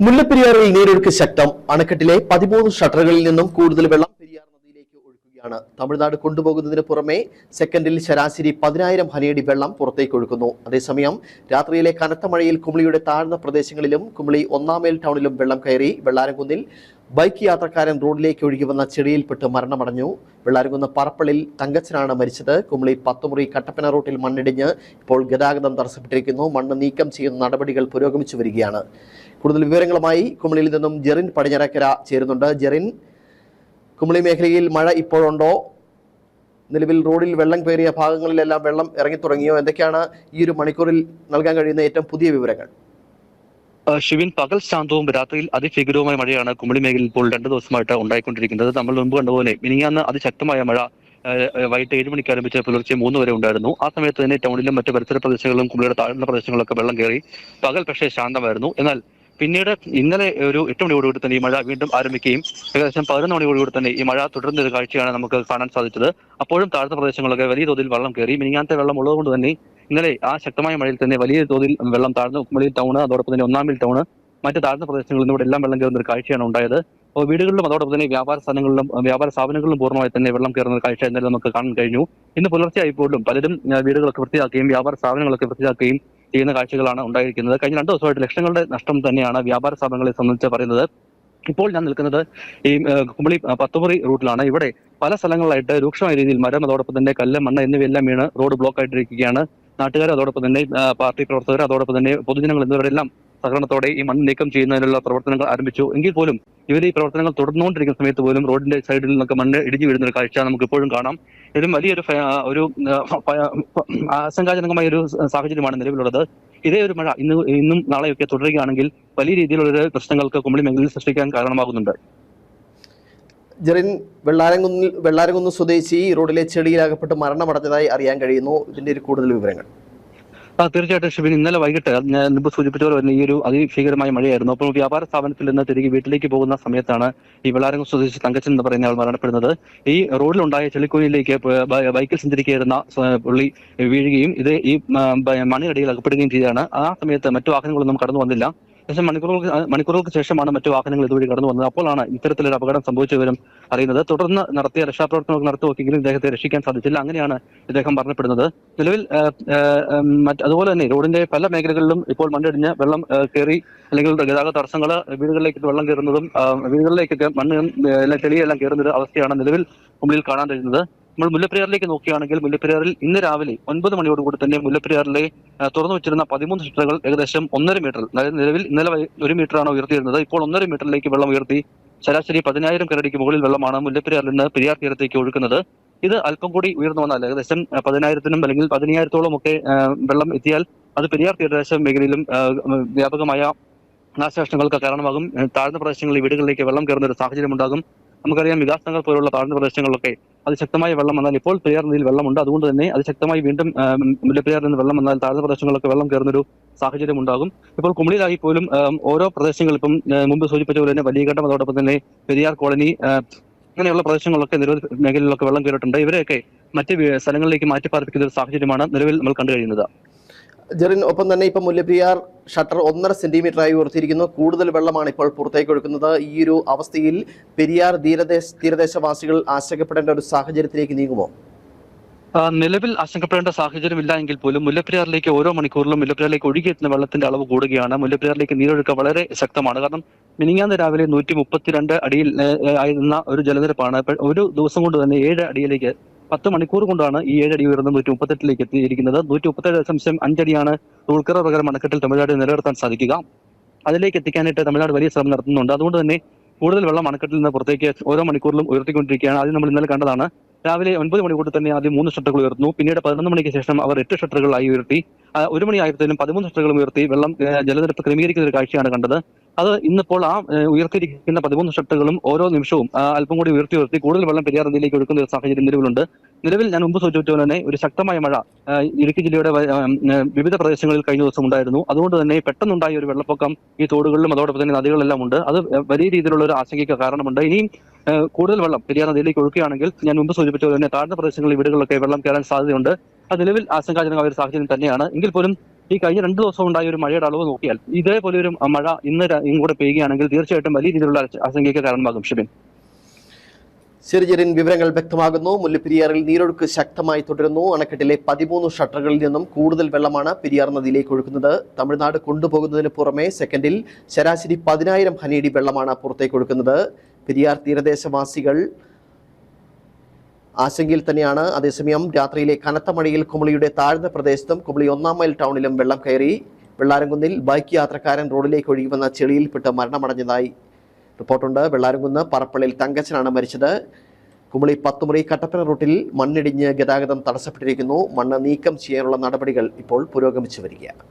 മുല്ലപ്പെരിയാറിൽ നീരൊഴുക്ക് ശക്തം. അണക്കെട്ടിലെ പതിമൂന്ന് ഷട്ടറുകളിൽ നിന്നും കൂടുതൽ വെള്ളം പെരിയാർ നദിയിലേക്ക് ഒഴുക്കുകയാണ് തമിഴ്നാട് കൊണ്ടുപോകുന്നതിന് പുറമെ സെക്കൻഡിൽ ശരാശരി പതിനായിരം ഹനിയടി വെള്ളം പുറത്തേക്ക് ഒഴുക്കുന്നു അതേസമയം രാത്രിയിലെ കനത്ത മഴയിൽ കുമളിയുടെ താഴ്ന്ന പ്രദേശങ്ങളിലും കുമളി ഒന്നാമേൽ ടൗണിലും വെള്ളം കയറി വെള്ളാരംകുന്നിൽ ബൈക്ക് യാത്രക്കാരൻ റോഡിലേക്ക് ഒഴുകി വന്ന ചെടിയിൽപ്പെട്ട് മരണമടഞ്ഞു. വെള്ളാരുകുന്ന് പറപ്പളിൽ തങ്കച്ചനാണ് മരിച്ചത്. കുമളി പത്തുമുറി കട്ടപ്പന റൂട്ടിൽ മണ്ണിടിഞ്ഞ് ഇപ്പോൾ ഗതാഗതം തടസ്സപ്പെട്ടിരിക്കുന്നു. മണ്ണ് നീക്കം ചെയ്യുന്ന നടപടികൾ പുരോഗമിച്ചു വരികയാണ്. കൂടുതൽ വിവരങ്ങളുമായി കുമളിയിൽ നിന്നും ജെറിൻ പടിഞ്ഞറക്കര ചേരുന്നുണ്ട്. ജെറിൻ കുമളി മേഖലയിൽ മഴ ഇപ്പോഴുണ്ടോ? നിലവിൽ റോഡിൽ വെള്ളം കയറിയ ഭാഗങ്ങളിലെല്ലാം വെള്ളം ഇറങ്ങി തുടങ്ങിയോ എന്തൊക്കെയാണ് ഈ ഒരു മണിക്കൂറിൽ നൽകാൻ കഴിയുന്ന ഏറ്റവും പുതിയ വിവരങ്ങൾ? ഷിവിൻ പകൽ ശാന്തവും രാത്രിയിൽ അതിഭീകരവുമായ മഴയാണ് കുമളി മേഖലയിൽ ഇപ്പോൾ രണ്ടു ദിവസമായിട്ട് ഉണ്ടായിക്കൊണ്ടിരിക്കുന്നത്. നമ്മൾ മുമ്പ് കണ്ടപോലെ മിനിങ്ങാന്ന് അതിശക്തമായ മഴ വൈകിട്ട് ഏഴ് മണിക്ക് ആരംഭിച്ച പുലർച്ചെ മൂന്ന് വരെ ഉണ്ടായിരുന്നു. ആ സമയത്ത് തന്നെ ടൗണിലും മറ്റു പരിസര പ്രദേശങ്ങളിലും കുമളിയുടെ താഴ്ന്ന പ്രദേശങ്ങളിലൊക്കെ വെള്ളം കയറി പകൽ പക്ഷേ ശാന്തമായിരുന്നു. എന്നാൽ പിന്നീട് ഇന്നലെ ഒരു എട്ട് മണിയോടുകൂടി തന്നെ ഈ മഴ വീണ്ടും ആരംഭിക്കുകയും ഏകദേശം പതിനൊന്ന് മണിയോടുകൂടി തന്നെ ഈ മഴ തുടരുന്ന ഒരു കാഴ്ചയാണ് നമുക്ക് കാണാൻ സാധിച്ചത്. അപ്പോഴും താഴ്ന്ന പ്രദേശങ്ങളൊക്കെ വലിയ തോതിൽ വെള്ളം കയറി മിനിങ്ങാനത്തെ വെള്ളം ഉള്ളതുകൊണ്ട് തന്നെ ഇന്നലെ ആ ശക്തമായ മഴയിൽ തന്നെ വലിയ തോതിൽ വെള്ളം താഴ്ന്നു. കുമളി ടൗൺ അതോടൊപ്പം തന്നെ ഒന്നാം ടൗണ് മറ്റ് താഴ്ന്ന പ്രദേശങ്ങളിൽ നിന്നും എല്ലാം വെള്ളം കയറുന്ന ഒരു കാഴ്ചയാണ് ഉണ്ടായത്. അപ്പോൾ വീടുകളിലും അതോടൊപ്പം തന്നെ വ്യാപാര സ്ഥാനങ്ങളിലും വ്യാപാര സ്ഥാപനങ്ങളിലും പൂർണമായി തന്നെ വെള്ളം കയറുന്ന ഒരു കാഴ്ച ഇന്നലെ നമുക്ക് കാണാൻ കഴിഞ്ഞു. ഇന്ന് പുലർച്ചെ ആയപ്പോഴും പലരും വീടുകളൊക്കെ വൃത്തിയാക്കുകയും വ്യാപാര സ്ഥാപനങ്ങളൊക്കെ വൃത്തിയാക്കുകയും ചെയ്യുന്ന കാഴ്ചകളാണ് ഉണ്ടായിരിക്കുന്നത്. കഴിഞ്ഞ രണ്ട് ദിവസമായിട്ട് ലക്ഷങ്ങളുടെ നഷ്ടം തന്നെയാണ് വ്യാപാര സ്ഥാപനങ്ങളെ സംബന്ധിച്ച് പറയുന്നത്. ഇപ്പോൾ ഞാൻ നിൽക്കുന്നത് ഈ കുമ്പളി പത്തുമുറി റൂട്ടിലാണ്. ഇവിടെ പല സ്ഥലങ്ങളിലായിട്ട് രൂക്ഷമായ രീതിയിൽ മരം അതോടൊപ്പം തന്നെ കല്ല് മണ്ണ് എന്നിവയെല്ലാം വീണ് റോഡ് ബ്ലോക്ക് ആയിട്ടിരിക്കുകയാണ് നാട്ടുകാർ അതോടൊപ്പം തന്നെ പാർട്ടി പ്രവർത്തകർ അതോടൊപ്പം തന്നെ പൊതുജനങ്ങൾ എന്നിവരെല്ലാം സഹകരണത്തോടെ ഈ മണ്ണ് നീക്കം ചെയ്യുന്നതിനുള്ള പ്രവർത്തനങ്ങൾ ആരംഭിച്ചു. എങ്കിൽ പോലും ഇവർ ഈ പ്രവർത്തനങ്ങൾ തുടർന്നുകൊണ്ടിരിക്കുന്ന സമയത്ത് പോലും റോഡിന്റെ സൈഡിൽ നിന്നൊക്കെ മണ്ണ് ഇടിഞ്ഞു വീഴുന്ന ഒരു കാഴ്ച നമുക്ക് ഇപ്പോഴും കാണാം. ഇതിലും വലിയൊരു ഒരു ആശങ്കാജനകമായ ഒരു സാഹചര്യമാണ് നിലവിലുള്ളത്. ഇതേ ഒരു മഴ ഇന്ന് ഇന്നും നാളെയൊക്കെ തുടരുകയാണെങ്കിൽ വലിയ രീതിയിലുള്ള പ്രശ്നങ്ങൾക്ക് കുമളി മേഖലയിൽ സൃഷ്ടിക്കാൻ കാരണമാകുന്നുണ്ട്. ജെറിൻ വെള്ളാരംകുന്നിൽ വെള്ളാരംകുന്ന് സ്വദേശി റോഡിലെ ചെടിയിലകപ്പെട്ട് മരണമടഞ്ഞതായി അറിയാൻ കഴിയുന്നു. ഇതിന്റെ ഒരു കൂടുതൽ വിവരങ്ങൾ. ആ തീർച്ചയായിട്ടും ഷിബിൻ ഇന്നലെ വൈകിട്ട് ഞാൻ മുമ്പ് സൂചിപ്പിച്ച പോലെ തന്നെ ഈ ഒരു അതിഭീകരമായ മഴയായിരുന്നു. അപ്പോൾ വ്യാപാര സ്ഥാപനത്തിൽ നിന്ന് തിരികെ വീട്ടിലേക്ക് പോകുന്ന സമയത്താണ് ഈ വെള്ളാരംഗം സ്വദേശി തങ്കച്ചൻ എന്ന് പറയുന്ന ആൾ മരണപ്പെടുന്നത്. ഈ റോഡിലുണ്ടായ ചെളിക്കുഴിയിലേക്ക് പ- ബൈക്കിൽ സഞ്ചരിക്കുന്ന പുള്ളി വീഴുകയും ഇത് ഈ മണിയടിയിൽ അകപ്പെടുകയും ചെയ്താണ് ആ സമയത്ത് മറ്റു വാഹനങ്ങളൊന്നും കടന്നു വന്നില്ല. ഏകദേശം മണിക്കൂറുകൾക്ക് മണിക്കൂറുകൾക്ക് ശേഷമാണ് മറ്റു വാഹനങ്ങൾ ഇതുവഴി കടന്നു വന്നത് അപ്പോഴാണ് ഇത്തരത്തിലൊരു അപകടം സംഭവിച്ചവരും അറിയുന്നത്. തുടർന്ന് നടത്തിയ രക്ഷാപ്രവർത്തനങ്ങൾ നടത്തി നോക്കിയെങ്കിലും ഇദ്ദേഹത്തെ രക്ഷിക്കാൻ സാധിച്ചില്ല. അങ്ങനെയാണ് ഇദ്ദേഹം പറഞ്ഞപ്പെടുന്നത് നിലവിൽ അതുപോലെ തന്നെ റോഡിന്റെ പല മേഖലകളിലും ഇപ്പോൾ മണ്ണിടിഞ്ഞ് വെള്ളം കയറി അല്ലെങ്കിൽ ഗതാഗത തടസ്സങ്ങൾ വീടുകളിലേക്ക് വെള്ളം കയറുന്നതും വീടുകളിലേക്കൊക്കെ മണ്ണ് ചെളിയെല്ലാം കയറുന്ന ഒരു അവസ്ഥയാണ് നിലവിൽ മുമ്പിൽ കാണാൻ കഴിയുന്നത്. നമ്മൾ മുല്ലപ്പെരിയാറിലേക്ക് നോക്കുകയാണെങ്കിൽ മുല്ലപ്പെരിയാറിൽ ഇന്ന് രാവിലെ ഒൻപത് മണിയോടുകൂടി തന്നെ മുല്ലപ്പെരിയാറിലെ തുറന്നു വെച്ചിരുന്ന പതിമൂന്ന് ഷട്ടറുകൾ ഏകദേശം ഒന്നര മീറ്റർ അതായത് നിലവിൽ ഇന്നലെ ഒരു മീറ്ററാണ് ഉയർത്തിയിരുന്നത്. ഇപ്പോൾ ഒന്നര മീറ്ററിലേക്ക് വെള്ളം ഉയർത്തി ശരാശരി പതിനായിരം കരടിക്ക് മുകളിൽ വെള്ളമാണ് മുല്ലപ്പെരിയാറിൽ നിന്ന് പെരിയാർ തീരത്തേക്ക് ഒഴുക്കുന്നത്. ഇത് അല്പം കൂടി ഉയർന്നു വന്നാൽ ഏകദേശം പതിനായിരത്തിനും അല്ലെങ്കിൽ പതിനയ്യായിരത്തോളം ഒക്കെ വെള്ളം എത്തിയാൽ അത് പെരിയാർ തീരദേശ മേഖലയിലും വ്യാപകമായ നാശനഷ്ടങ്ങൾക്ക് കാരണമാകും. താഴ്ന്ന പ്രദേശങ്ങളിൽ വീടുകളിലേക്ക് വെള്ളം കയറുന്ന ഒരു സാഹചര്യം ഉണ്ടാകും നമുക്കറിയാം വികാസങ്ങൾ പോലുള്ള താഴ്ന്ന പ്രദേശങ്ങളിലൊക്കെ അതിശക്തമായ വെള്ളം വന്നാൽ ഇപ്പോൾ പെരിയാർ നദിയിൽ വെള്ളമുണ്ട്. അതുകൊണ്ട് തന്നെ അതിശക്തമായി വീണ്ടും മുല്ലപ്പെരിയാറിൽ നിന്ന് വെള്ളം വന്നാൽ താഴ്ന്ന പ്രദേശങ്ങളിലൊക്കെ വെള്ളം കയറുന്നൊരു സാഹചര്യം ഉണ്ടാകും. ഇപ്പോൾ കുമളിയിലായി പോലും ഓരോ പ്രദേശങ്ങൾ ഇപ്പം മുമ്പ് സൂചിപ്പിച്ച പോലെ തന്നെ വലിയഘട്ടം അതോടൊപ്പം തന്നെ പെരിയാർ കോളനി അങ്ങനെയുള്ള പ്രദേശങ്ങളിലൊക്കെ നിരവധി മേഖലകളിലൊക്കെ വെള്ളം കയറിയിട്ടുണ്ട്. ഇവരെയൊക്കെ മറ്റ് സ്ഥലങ്ങളിലേക്ക് മാറ്റിപ്പാർപ്പിക്കുന്ന ഒരു സാഹചര്യമാണ് നിലവിൽ നമ്മൾ കണ്ടു കഴിയുന്നത് ജെറിൻ ഒപ്പം തന്നെ ഇപ്പം മുല്ലപ്പെരിയാർ ഷട്ടർ ഒന്നര സെന്റിമീറ്ററായി ഉയർത്തിയിരിക്കുന്നു. കൂടുതൽ വെള്ളമാണ് ഇപ്പോൾ പുറത്തേക്ക് ഒഴുക്കുന്നത്. ഈ ഒരു അവസ്ഥയിൽ പെരിയാർ തീരദേശ തീരദേശവാസികൾ ആശങ്കപ്പെടേണ്ട ഒരു സാഹചര്യത്തിലേക്ക് നീങ്ങുമോ? നിലവിൽ ആശങ്കപ്പെടേണ്ട സാഹചര്യമില്ല എങ്കിൽ പോലും മുല്ലപ്പെരിയാറിലേക്ക് ഓരോ മണിക്കൂറിലും മുല്ലപ്പെരിയാറിലേക്ക് ഒഴുകിയെത്തുന്ന വെള്ളത്തിന്റെ അളവ് കൂടുകയാണ്. മുല്ലപ്പെരിയാറിലേക്ക് നീരൊഴുക്ക് വളരെ ശക്തമാണ്. കാരണം മിനിങ്ങാന്ന് രാവിലെ നൂറ്റി മുപ്പത്തിരണ്ട് അടിയിൽ ആയിരുന്ന ഒരു ജലനിരപ്പാണ്. ഒരു ദിവസം കൊണ്ട് തന്നെ ഏഴ് അടിയിലേക്ക് പത്ത് മണിക്കൂർ കൊണ്ടാണ് ഈ ഏഴടി ഉയർന്ന് നൂറ്റി മുപ്പത്തെട്ടിലേക്ക് എത്തിയിരിക്കുന്നത്. നൂറ്റി മുപ്പത്തേഴ് ദശാംശം അഞ്ചടിയാണ് ഉൾക്കറ പ്രകാരം അണക്കെട്ടിൽ തമിഴ്നാട് നിലനിർത്താൻ സാധിക്കുക. അതിലേക്ക് എത്തിക്കാനായിട്ട് തമിഴ്നാട് വലിയ ശ്രമം നടത്തുന്നുണ്ട്. അതുകൊണ്ട് തന്നെ കൂടുതൽ വെള്ളം അണക്കെട്ടിൽ നിന്ന് പുറത്തേക്ക് ഓരോ മണിക്കൂറിലും ഉയർത്തിക്കൊണ്ടിരിക്കുകയാണ്. ആദ്യം നമ്മൾ ഇന്നലെ കണ്ടതാണ് രാവിലെ ഒൻപത് മണി കൂടി തന്നെ ആദ്യം മൂന്ന് ഷട്ടറുകൾ ഉയർത്തുന്നു പിന്നീട് പതിനൊന്ന് മണിക്ക് ശേഷം അവർ എട്ട് ഷട്ടറുകളായി ഉയർത്തി. ഒരു മണിയായപ്പോഴത്തേനും പതിമൂന്ന് ഷട്ടറുകൾ ഉയർത്തി വെള്ളം ജലനിരപ്പ് ക്രമീകരിക്കുന്ന ഒരു കാഴ്ചയാണ് കണ്ടത്. അത് ഇന്നിപ്പോൾ ആ ഉയർത്തിയിരിക്കുന്ന പതിമൂന്ന് ഷട്ടറുകളും ഓരോ നിമിഷവും അല്പം കൂടി ഉയർത്തി ഉയർത്തി കൂടുതൽ വെള്ളം പെരിയാർ നദിയിലേക്ക് ഒഴുക്കുന്ന ഒരു സാഹചര്യം നിലവിലുണ്ട്. നിലവിൽ ഞാൻ മുമ്പ് സൂചിപ്പിച്ചതുപോലെ തന്നെ ഒരു ശക്തമായ മഴ ഇടുക്കി ജില്ലയുടെ വിവിധ പ്രദേശങ്ങളിൽ കഴിഞ്ഞ ദിവസം ഉണ്ടായിരുന്നു. അതുകൊണ്ട് തന്നെ പെട്ടെന്നുണ്ടായ ഒരു വെള്ളപ്പൊക്കം ഈ തോടുകളിലും അതോടൊപ്പം തന്നെ നദികളിലെല്ലാം ഉണ്ട്. അത് വലിയ രീതിയിലുള്ള ഒരു ആശങ്കയ്ക്ക് കാരണമുണ്ട്. ഇനിയും കൂടുതൽ വെള്ളം പെരിയാർ നദിയിലേക്ക് ഒഴുക്കുകയാണെങ്കിൽ ഞാൻ മുമ്പ് സൂചിപ്പിച്ചതുപോലെ തന്നെ താഴ്ന്ന പ്രദേശങ്ങളിൽ വീടുകളിലൊക്കെ വെള്ളം കയറാൻ സാധ്യതയുണ്ട്. നിലവിൽ ആശങ്കാജനകമായ ഒരു സാഹചര്യം തന്നെയാണ്. എങ്കിൽ പോലും ഈ കഴിഞ്ഞ രണ്ട് ദിവസം ഉണ്ടായ ഒരു മഴയുടെ അളവ് നോക്കിയാൽ ഇതേപോലെ ഒരു മഴ ഇന്ന് ഇങ്ങോട്ട് പെയ്യുകയാണെങ്കിൽ തീർച്ചയായിട്ടും വലിയ രീതിയിലുള്ള ആശങ്കയ്ക്ക് കാരണമാകും. ഷിബിൻ. ശരി ജെറിൻ വിവരങ്ങൾ വ്യക്തമാകുന്നു. മുല്ലപ്പെരിയാറിൽ നീരൊഴുക്ക് ശക്തമായി തുടരുന്നു. അണക്കെട്ടിലെ പതിമൂന്ന് ഷട്ടറുകളിൽ നിന്നും കൂടുതൽ വെള്ളമാണ് പെരിയാർ നദിയിലേക്ക് ഒഴുക്കുന്നത് തമിഴ്നാട് കൊണ്ടുപോകുന്നതിന് പുറമെ സെക്കൻഡിൽ ശരാശരി പതിനായിരം ഹനിയടി വെള്ളമാണ് പുറത്തേക്ക് ഒഴുക്കുന്നത് പെരിയാർ തീരദേശവാസികൾ ആശങ്കയിൽ തന്നെയാണ്. അതേസമയം രാത്രിയിലെ കനത്ത മഴയിൽ കുമളിയുടെ താഴ്ന്ന പ്രദേശത്തും കുമളി ഒന്നാം മൈൽ ടൗണിലും വെള്ളം കയറി. വെള്ളാരംകുന്നിൽ ബൈക്ക് യാത്രക്കാരൻ റോഡിലേക്ക് ഒഴുകി വന്ന ചെളിയിൽപ്പെട്ട് മരണമടഞ്ഞതായി റിപ്പോർട്ടുണ്ട്. വെള്ളാരംകുന്ന് പറപ്പള്ളിയിൽ തങ്കച്ചനാണ് മരിച്ചത്. കുമളി പത്തുമുറി കട്ടപ്പന റൂട്ടിൽ മണ്ണിടിഞ്ഞ് ഗതാഗതം തടസ്സപ്പെട്ടിരിക്കുന്നു. മണ്ണ് നീക്കം ചെയ്യാനുള്ള നടപടികൾ ഇപ്പോൾ പുരോഗമിച്ചു വരികയാണ്.